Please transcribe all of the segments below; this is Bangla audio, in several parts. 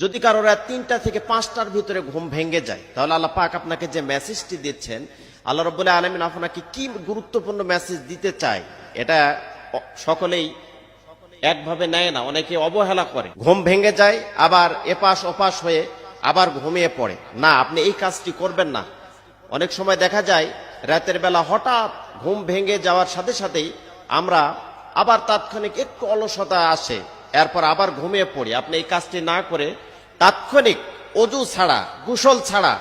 যদি কারোর রাত তিনটা থেকে পাঁচটার ভিতরে ঘুম ভেঙে যায়, তাহলে আল্লাহ পাক আপনাকে যে মেসেজটি দিচ্ছেন, আল্লাহ রব্বুল্লাহ আলমিন আপনাকে কি গুরুত্বপূর্ণ মেসেজ দিতে চায়, এটা সকলেই একভাবে নেয় না, অনেকে অবহেলা করে। ঘুম ভেঙে যায়, আবার এপাশ ওপাশ হয়ে আবার ঘুমিয়ে পড়ে। না, আপনি এই কাজটি করবেন না। অনেক সময় দেখা যায়, রাতের বেলা হঠাৎ ঘুম ভেঙে যাওয়ার সাথে সাথেই আমরা আবার তাৎক্ষণিক একটু অলসতা আসে, এরপর আবার ঘুমিয়ে পড়ি। আপনি এই কাজটি না করে তাৎক্ষণিক অজু ছাড়া কুশল ছাড়া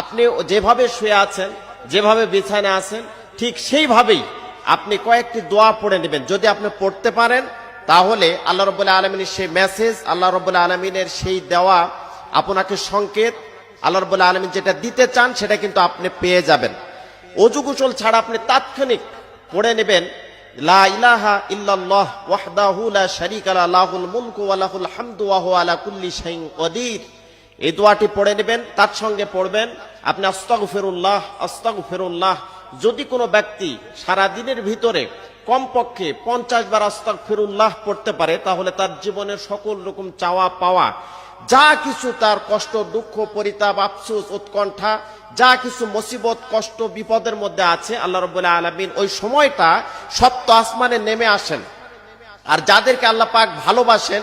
আপনি যেভাবে শুয়ে আছেন, যেভাবে বিছানে আছেন, ঠিক সেইভাবেই আপনি কয়েকটি দোয়া পড়ে নেবেন। যদি আপনি পড়তে পারেন, তাহলে আল্লাহ রবুল্লাহ আলমিনের সেই মেসেজ আল্লাহ রবুল্লাহ আলমিনের সেই দেওয়া আপনাকে সংকেত, আল্লাহ রবুল্লাহ আলমিন যেটা দিতে চান সেটা কিন্তু আপনি পেয়ে যাবেন। অজু কুশল ছাড়া আপনি তাৎক্ষণিক পড়ে নেবেন লা ইলাহা লাহুল কুল্লি এই দোয়াটি পড়ে নেবেন, তার সঙ্গে পড়বেন, আপনি আস্তাগফিরুল্লাহ আস্তাগফিরুল্লাহ। যদি কোনো ব্যক্তি সারা দিনের ভিতরে কমপক্ষে পঞ্চাশ বার আস্তাগফিরুল্লাহ পড়তে পারে, তাহলে তার জীবনের সকল রকম চাওয়া পাওয়া যা কিছু তার কষ্ট, দুঃখ, পরিতাপ, আফসুস, উৎকণ্ঠা, যা কিছু মুসিবত, কষ্ট, বিপদের মধ্যে আছে, আল্লাহ রবুল্লাহ আলমিন ওই সময়টা সপ্ত আসমানে নেমে আসেন। আর যাদেরকে আল্লাহ পাক ভালোবাসেন,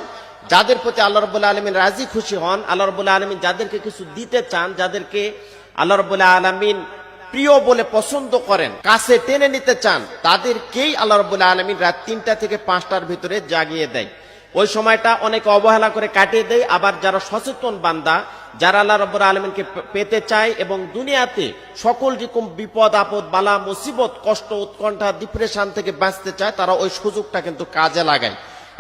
যাদের প্রতি আল্লাহ রবুল্লাহ আলমিন রাজি খুশি হন, আল্লাহ রবুল্লাহ আলমিন যাদেরকে কিছু দিতে চান, যাদেরকে আল্লাহ রবুল্লাহ আলমিন প্রিয় বলে পছন্দ করেন, কাছে টেনে নিতে চান, তাদেরকেই আল্লাহ রবুল্লাহ আলমিন রাত তিনটা থেকে পাঁচটার ভিতরে জাগিয়ে দেয়। ওই সময়টা অনেকে অবহেলা করে কাটিয়ে দেয়। আবার যারা সচেতন বান্দা, যারা আল্লাহ রব্বুর আলমিনকে পেতে চায় এবং দুনিয়াতে সকল রকম বিপদ, আপদ, বালা, মুসিবত, কষ্ট, উৎকণ্ঠা ডিপ্রেশন থেকে বাঁচতে চায়, তারা ওই সুযোগটা কিন্তু কাজে লাগায়।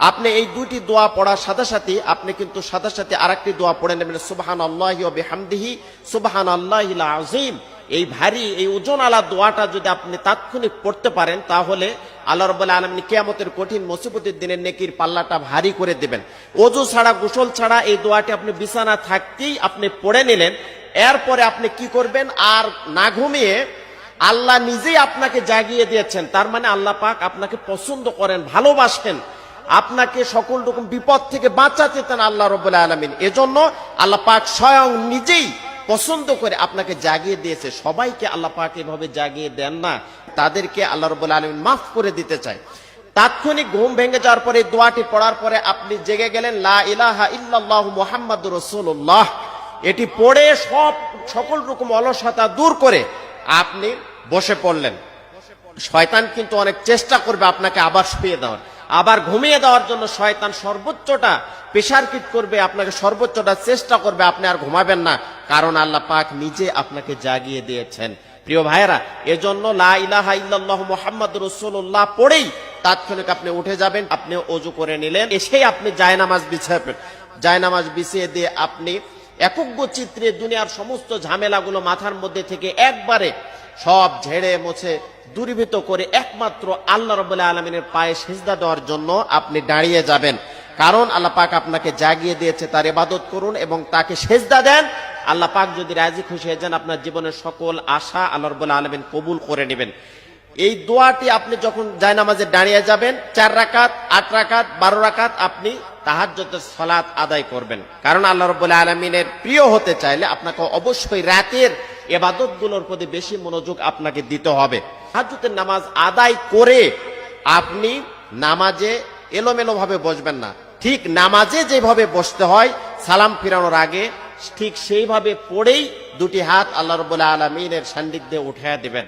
আপনি এই দুইটি দোয়া পড়ার সাথে সাথে আপনি কিন্তু সাথে সাথে আরেকটি দোয়া পড়ে নেবেন সুবাহান আল্লাহ বিহামদিহি সুবাহান আল্লাহ আজিম এই ভারী, এই ওজন আলা দোয়াটা যদি আপনি তাৎক্ষণিক পড়তে পারেন, তাহলে আল্লাহ রব্বুল আলমিন কেয়ামতের কঠিন মুসিবতের দিনের নেকির পাল্লাটা ভারী করে দেবেন। অজু ছাড়া, গোসল ছাড়া এই দোয়াটি আপনি বিছানা থাকতেই আপনি পড়ে নিলেন। এরপরে আপনি কি করবেন? আর না ঘুমিয়ে আল্লাহ নিজেই আপনাকে জাগিয়ে দিয়েছেন। তার মানে আল্লাহ পাক আপনাকে পছন্দ করেন ভালোবাসেন আপনাকে সকল রকম বিপদ থেকে বাঁচাতে চান আল্লাহ রবুল্লাহ আলমিন। এজন্য আল্লাহ পাক স্বয়ং নিজেই পছন্দ করে আপনাকে জাগিয়ে দিয়েছে, সবাইকে আল্লাহ পাক এভাবে জাগিয়ে দেন না। তাদেরকে আল্লাহ রবুল্লাহ আলমিন মাফ করে দিতে চায়। তাৎক্ষণিক ঘুম ভেঙে যাওয়ার পরে দোয়াটি পড়ার পরে আপনি জেগে গেলেন, লা ইলাহা রাসূলুল্লাহ। এটি পড়ে সব, সকল রকম অলসতা দূর করে আপনি বসে পড়লেন। শয়তান কিন্তু অনেক চেষ্টা করবে আপনাকে আবার শুয়ে দেওয়ার। আবার ঘুমিয়ে দেওয়ার জন্য শয়তান সর্বোচ্চটা প্রেশার কিট করবে, আপনাকে সর্বোচ্চটা চেষ্টা করবে, আপনি আর ঘুমাবেন না। কারণ আল্লাহ পাক নিজে আপনাকে জাগিয়ে দিয়েছেন। প্রিয় ভাইয়েরা, এজন্য লা ইলাহা ইল্লাল্লাহু মুহাম্মাদুর পড়েই তাৎক্ষণিক আপনি উঠে যাবেন, আপনি অজু করে নিলেন, এসেই আপনি জায়নামাজ বিছাবেন। জায়নামাজ বিছিয়ে দিয়ে আপনি একজ্ঞ চিত্রে দুনিয়ার সমস্ত ঝামেলাগুলো মাথার মধ্যে থেকে একবারে সব ঝেড়ে মুছে দূরীভূত করে একমাত্র আল্লাহ রবুল্লাহ আলমিনের পায়ে সেজদা দেওয়ার জন্য আপনি দাঁড়িয়ে যাবেন। কারণ আল্লাহ পাক আপনাকে জাগিয়ে দিয়েছে, তার ইবাদত করুন এবং তাকে সেজদা দেন। আল্লাহ পাক যদি রাজি খুশি হয়ে যান, আপনার জীবনের সকল আশা আল্লাহ রবুল্লাহ আলমিন কবুল করে নেবেন। এই দোয়াটি আপনি যখন জায়নামাজে দাঁড়িয়ে যাবেন, চার রাকাত, আট রাকাত, বারো রাকাত আপনি তাহাজ্জতের সলাৎ আদায় করবেন। কারণ আল্লাহ রব্বুল্লাহ আলমিনের প্রিয় হতে চাইলে আপনাকে অবশ্যই রাতের এবাদতগুলোর প্রতি বেশি মনোযোগ আপনাকে দিতে হবে। তাহাজ্জুদের নামাজ আদায় করে আপনি নামাজে এলোমেলো ভাবে বসবেন না। ঠিক নামাজে যেভাবে বসতে হয়, সালাম ফিরানোর আগে ঠিক সেইভাবে পড়েই দুটি হাত আল্লাহ রব্বুল্লাহ আলমিনের সান্নিধ্যে উঠাইয়া দেবেন।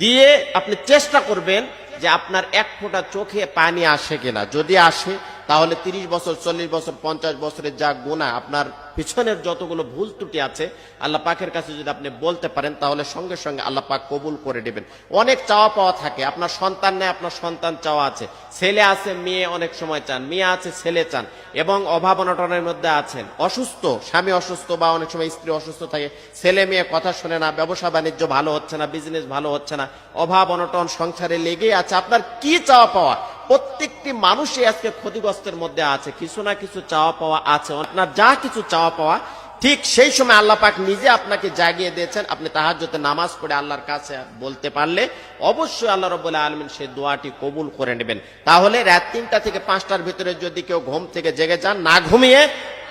দিয়ে আপনি চেষ্টা করবেন যে আপনার এক ফোঁটা চোখে পানি আসে কিনা। যদি আসে, তাহলে তিরিশ বছর, চল্লিশ বছর, পঞ্চাশ বছরের যা গুণা আপনার পিছনের যতগুলো ভুল ত্রুটি আছে, আল্লাহ পাকের কাছে যদি আপনি বলতে পারেন, তাহলে সঙ্গে সঙ্গে আল্লাহ পাক কবুল করে দেবেন অনেক চাওয়া পাওয়া থাকে, আপনার সন্তান নেই আপনার সন্তান চাওয়া আছে। ছেলে আছে, মেয়ে অনেক সময় চান, মেয়ে আছে, ছেলে চান, এবং অভাব অনটনের মধ্যে আছেন। অসুস্থ, স্বামী অসুস্থ বা অনেক সময় স্ত্রী অসুস্থ থাকে, ছেলে মেয়ে কথা শুনে না, ব্যবসা বাণিজ্য ভালো হচ্ছে না বিজনেস ভালো হচ্ছে না, অভাব অনটন সংসারে লেগেই আছে। আপনার কি চাওয়া পাওয়া? প্রত্যেকটি মানুষই আজকে ক্ষতিগ্রস্তের মধ্যে আছে। কিছু না কিছু চাওয়া পাওয়া আছে। আপনার যা কিছু চাওয়া পাওয়া, ঠিক সেই সময় আল্লাহ পাক নিজে আপনাকে জাগিয়ে দিয়েছেন। আপনি তাহার তাহাজ্জতে নামাজ পড়ে আল্লাহর কাছে বলতে পারলে অবশ্যই আল্লাহ রবুল্লাহ আলমিন সেই দোয়াটি কবুল করে নেবেন। তাহলে রাত তিনটা থেকে পাঁচটার ভিতরে যদি কেউ ঘুম থেকে জেগে যান, না ঘুমিয়ে,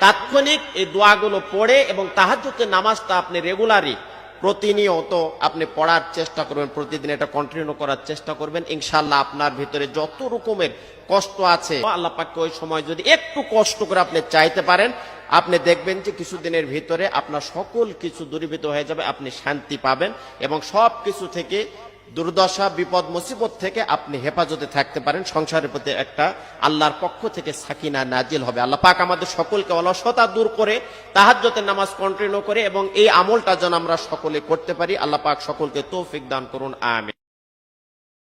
তাৎক্ষণিক এই দোয়াগুলো পড়ে এবং তাহার তাহাজ্জুদের নামাজটা আপনি রেগুলারই প্রতিনিয়ত আপনি পড়ার চেষ্টা করবেন, প্রতিদিন এটা কন্টিনিউ করার চেষ্টা করবেন। ইনশাল্লাহ আপনার ভিতরে যত রকমের কষ্ট আছে, আল্লাহ পাককে ওই সময় যদি একটু কষ্ট করে আপনি চাইতে পারেন, আপনি দেখবেন যে কিছুদিনের ভিতরে আপনার সকল কিছু দূরীভূত হয়ে যাবে, আপনি শান্তি পাবেন এবং সব কিছু থেকে দুর্দশা, বিপদ, মুসিবত থেকে আপনি হেফাজতে থাকতে পারেন। সংসারের প্রতি একটা আল্লাহর পক্ষ থেকে সাকিনা নাজিল হবে। আল্লাহ পাক আমাদের সকলকে অলসতা দূর করে তাহাজ্জতের নামাজ কন্টিনিউ করে এবং এই আমলটা যেন আমরা সকলে করতে পারি। আল্লাহ পাক সকলকে তৌফিক দান করুন। আমিন।